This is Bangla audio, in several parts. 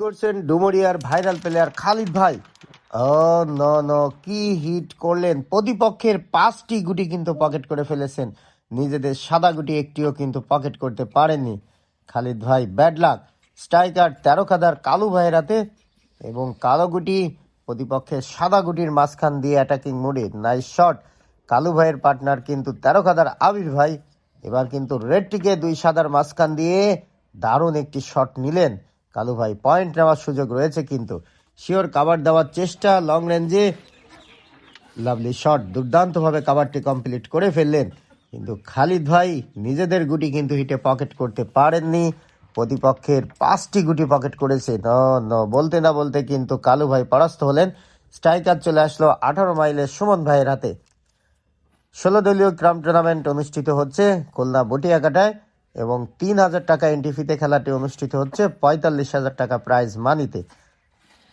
করছেন ডুমুরিয়ার ভাইরাল প্লেয়ার খালিদ ভাই। ও, ন কি হিট করলেন? প্রতিপক্ষের পাঁচটি গুটি কিন্তু পকেট করে ফেলেছেন। নিজেদের সাদা গুটি একটিও কিন্তু পকেট করতে পারেননি। খালিদ ভাই, ব্যাড লাক। স্ট্রাইকার তেরো খাদার কালু ভাইয়ের হাতে এবং কালো গুটি প্রতিপক্ষের সাদা গুটির মাঝখান দিয়ে অ্যাটাকিং মুডে। নাইস শট কালু ভাইয়ের পার্টনার কিন্তু তেরো খাদার আবির ভাই। এবার কিন্তু রেডটিকে দুই সাদার মাঝখান দিয়ে দারুণ একটি শট নিলেন। কালু ভাই পয়েন্ট নেওয়ার সুযোগ রয়েছে কিন্তু। শিওর কাবার দেওয়ার চেষ্টা লং রেঞ্জে লাভলি শট দুর্দান্তভাবে কাবারটি কমপ্লিট করে ফেললেন। কিন্তু খালিদ ভাই, নিজেদের গুটি কিন্তু হিটে পকেট করতে পারেননি। প্রতিপক্ষের পাঁচটি গুটি পকেট করেছে। ন ন বলতে না বলতে কিন্তু কালু ভাই পরাস্ত হলেন। স্ট্রাইকার চলে আসলো আঠারো মাইলের সুমন ভাইয়ের হাতে। ষোলো দলীয় ক্রাম টুর্নামেন্ট অনুষ্ঠিত হচ্ছে, খুলনা বটিয়াকাটায়। এবং তিন হাজার টাকা এন্ট্রি ফিতে খেলাটি অনুষ্ঠিত হচ্ছে। পঁয়তাল্লিশ হাজার টাকা প্রাইজ মানিতে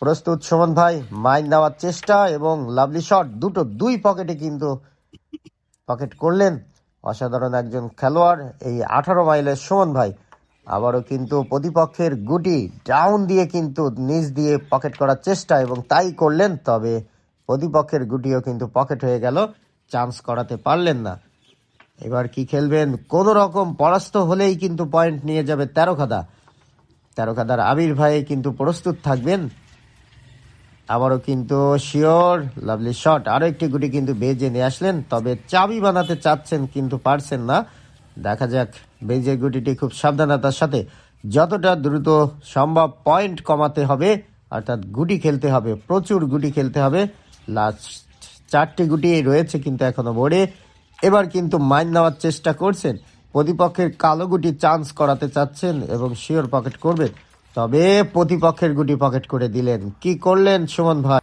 প্রস্তুত সুমন ভাই মাইন নেওয়ার চেষ্টা এবং লাভলি শট দুটো দুই পকেটে কিন্তু পকেট করলেন। অসাধারণ একজন খেলোয়াড়, এই আঠারো মাইলের সুমন ভাই। আবারও কিন্তু প্রতিপক্ষের গুটি ডাউন দিয়ে কিন্তু নিচ দিয়ে পকেট করার চেষ্টা এবং তাই করলেন, তবে প্রতিপক্ষের গুটিও কিন্তু পকেট হয়ে গেল। চান্স করাতে পারলেন না। এবার কি খেলবেন? কোনো রকম পরাস্ত হলেই কিন্তু পয়েন্ট নিয়ে যাবে তেরো খাদা তেরো খাদার আবির ভাই কিন্তু প্রস্তুত থাকবেন। আবারও কিন্তু শিওর লাভলি শট আরও একটি গুটি কিন্তু বেজে নিয়ে আসলেন, তবে চাবি বানাতে চাচ্ছেন কিন্তু পারছেন না। দেখা যাক, বেজে গুটিটি খুব সাবধানতার সাথে যতটা দ্রুত সম্ভব পয়েন্ট কমাতে হবে। অর্থাৎ গুটি খেলতে হবে, প্রচুর গুটি খেলতে হবে। লাস্ট চারটি গুটি রয়েছে কিন্তু এখনও বোর্ডে। এবার কিন্তু মাইন নেওয়ার চেষ্টা করছেন। প্রতিপক্ষের কালো গুটি চান্স করাতে চাচ্ছেন এবং শিওর পকেট করবেন। তবে প্রতিপক্ষের গুটি পকেট করে দিলেন। কি করলেন সুমন ভাই?